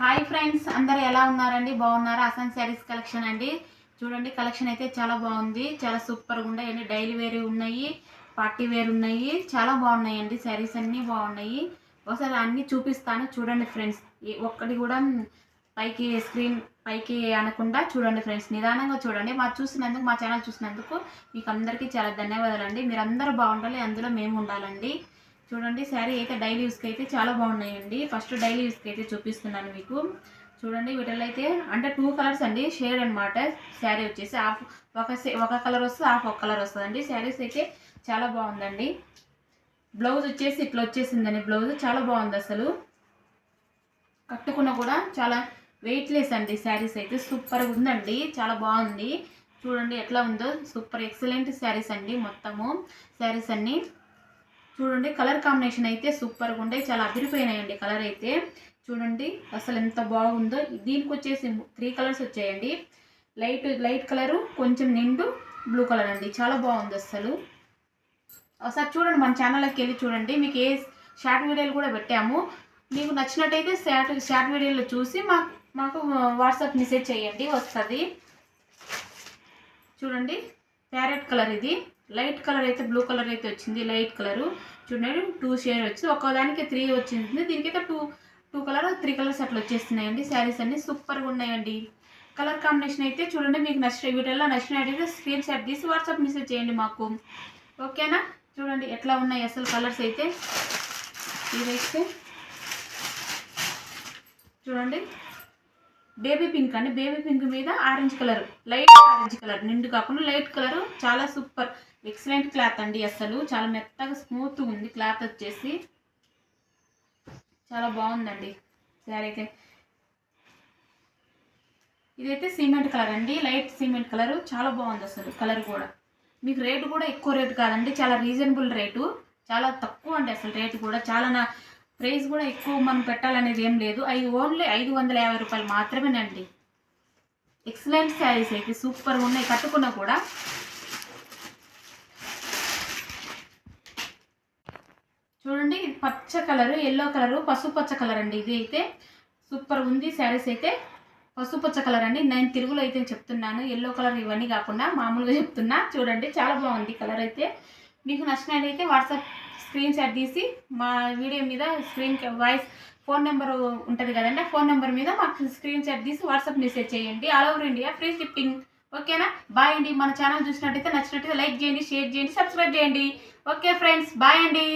Hi friends అందరు ఎలా ఉన్నారండి? బాగున్నారా? అసన్ శారీస్ కలెక్షన్ అండి. చూడండి కలెక్షన్ అయితే చాలా బాగుంది. చాలా సూపర్గా ఉన్నాయండి డైలీ వేర్ ఉన్నాయి పార్టీ వేర్ ఉన్నాయి. చాలా బాగున్నాయండి. శారీస్ అన్నీ బాగున్నాయి. ఒకసారి అన్నీ చూపిస్తాను. చూడండి ఫ్రెండ్స్ ఒక్కటి కూడా పైకి స్క్రీన్ పైకి అనకుండా చూడండి ఫ్రెండ్స్. నిదానంగా చూడండి. మా చూసినందుకు మా ఛానల్ చూసినందుకు మీకు అందరికీ చాలా ధన్యవాదాలండి. మీరు అందరూ బాగుండాలి. అందులో మేము ఉండాలండి. చూడండి శారీ అయితే డైలీ యూస్కి అయితే చాలా బాగున్నాయండి. ఫస్ట్ డైలీ యూస్కి అయితే చూపిస్తున్నాను మీకు. చూడండి వీటిలో అయితే అంటే టూ కలర్స్ అండి. షేడ్ అనమాట శారీ వచ్చేసి హాఫ్ ఒక ఒక కలర్ వస్తుంది హాఫ్ ఒక కలర్ వస్తుందండి. శారీస్ అయితే చాలా బాగుందండి. బ్లౌజ్ వచ్చేసి ఇట్లా వచ్చేసిందండి బ్లౌజ్. చాలా బాగుంది అసలు. కట్టుకున్న కూడా చాలా వెయిట్లెస్ అండి శారీస్ అయితే. సూపర్గా ఉందండి. చాలా బాగుంది. చూడండి ఎట్లా ఉందో. సూపర్ ఎక్సలెంట్ శారీస్ అండి మొత్తము. శారీస్ అన్నీ. చూడండి కలర్ కాంబినేషన్ అయితే సూపర్గా ఉండే చాలా అదిరిపోయినాయండి కలర్ అయితే. చూడండి అసలు ఎంత బాగుందో. దీనికి వచ్చేసి త్రీ కలర్స్ వచ్చాయండి. లైట్ లైట్ కలరు కొంచెం నిండు బ్లూ కలర్ అండి. చాలా బాగుంది అసలు. ఒకసారి చూడండి మన ఛానల్లోకి వెళ్ళి చూడండి. మీకు ఏ షార్ట్ వీడియోలు కూడా పెట్టాము. మీకు నచ్చినట్టయితే షార్ట్ షార్ట్ వీడియోలో చూసి మాకు మాకు వాట్సాప్ మెసేజ్ చేయండి వస్తుంది. చూడండి. ప్యారెట్ కలర్ ఇది. లైట్ కలర్ అయితే బ్లూ కలర్ అయితే వచ్చింది లైట్ కలరు. చూడండి టూ షేర్ వచ్చి ఒక్కదానికి త్రీ వచ్చింది. దీనికైతే two two colour three colours అట్లా వచ్చేస్తున్నాయండి. శారీస్ అన్ని సూపర్గా ఉన్నాయండి. కలర్ కాంబినేషన్ అయితే చూడండి మీకు నచ్చిన వీడియోలో నచ్చినట్టయితే స్క్రీన్ షాట్ తీసి వాట్సాప్ మెసేజ్ చేయండి మాకు. ఓకేనా? చూడండి ఎట్లా ఉన్నాయి అసలు కలర్స్ అయితే? ఇదైతే చూడండి. బేబీ పింక్ అండి. బేబీ పింక్ మీద orange colour light orange colour నిండు కాకుండా లైట్ కలర్ చాలా సూపర్. ఎక్సలెంట్ క్లాత్ అండి అసలు. చాలా మెత్తగా స్మూత్గా ఉంది క్లాత్ వచ్చేసి. చాలా బాగుందండి సారీ అయితే. ఇదైతే సిమెంట్ కలర్ అండి. Light cement colour. చాలా బాగుంది అసలు కలర్ కూడా. మీకు రేటు కూడా ఎక్కువ రేటు కాదండి. చాలా రీజనబుల్ రేటు. చాలా తక్కువ అండి అసలు రేటు కూడా. చాలా నా ప్రైస్ కూడా ఎక్కువ మనం పెట్టాలనేది ఏం లేదు. ఐదు ఓన్లీ ఐదు వందల యాభై రూపాయలు మాత్రమేనండి. ఎక్సలెంట్ శారీస్ అయితే సూపర్గా ఉన్నాయి. కట్టుకున్నా కూడా. చూడండి ఇది పచ్చ కలర్ ఎల్లో కలర్ పసుపచ్చ కలర్ అండి ఇది అయితే. సూపర్ ఉంది శారీస్ అయితే. పసుపచ్చ కలర్ అండి. నేను తిరుగులో అయితే చెప్తున్నాను. ఎల్లో కలర్ ఇవన్నీ కాకుండా మామూలుగా చెప్తున్నా. చూడండి చాలా బాగుంది కలర్ అయితే. మీకు నచ్చినట్లయితే వాట్సాప్ స్క్రీన్ షాట్ తీసి మా వీడియో మీద స్క్రీన్ వాయిస్ ఫోన్ నెంబర్ ఉంటుంది కదండి ఫోన్ నెంబర్ మీద మాకు స్క్రీన్ షాట్ తీసి వాట్సాప్ మెసేజ్ చేయండి. All over India free shipping ఓకేనా? బాయ్ అండి. మన ఛానల్ చూసినట్టయితే నచ్చినట్టయితే లైక్ చేయండి షేర్ చేయండి సబ్స్క్రైబ్ చేయండి. ఓకే ఫ్రెండ్స్ బాయ్ అండి.